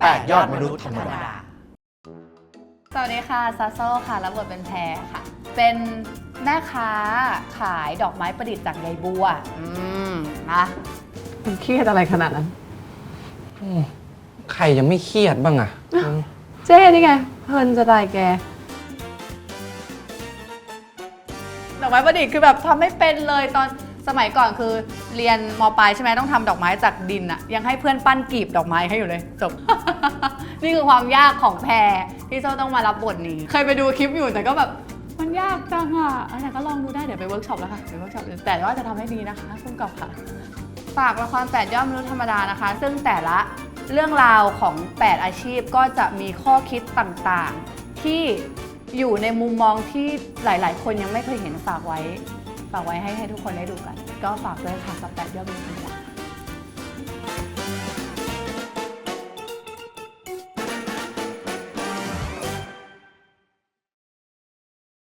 แปดยอดมนุษย์ธรรมดา สวัสดีค่ะซาโซค่ะ รับบทเป็นแพรค่ะ เป็นแม่ค้าขายดอกไม้ประดิษฐ์จากใยบัว อืมนะมันเครียดอะไรขนาดนั้น ใครยังไม่เครียดบ้างอะอืมเจ๊นี่ไง เพลินจะตายแก ดอกไม้ประดิษฐ์คือแบบทำไม่เป็นเลยตอน สมัยก่อนคือเรียนมปลายใช่ไหมต้องทำดอกไม้จากดินอะยังให้เพื่อนปั้นกลีบดอกไม้ให้อยู่เลยจบ นี่คือความยากของแพรที่โซต้องมารับบทนี้ เคยไปดูคลิปอยู่แต่ก็แบบมันยากจังอะอันนี้ก็ลองดูได้เดี๋ยวไปเวิร์กช็อปแล้วค่ะไปเวิร์กช็อปแต่ว่าจะทำให้ดีนะคะคุณกับค่ะฝากละครแปดยอดมนุษย์ธรรมดานะคะ ซึ่งแต่ละเรื่องราวของ 8 อาชีพก็จะมีข้อคิดต่างๆ ที่อยู่ในมุมมองที่หลาย ๆ คนยังไม่เคยเห็นฝากไว้ ฝากไว้ให้ให้ทุกคนได้ดูกัน ก็ฝากด้วยค่ะสับแปดยอดมนุษย์ธรรมดา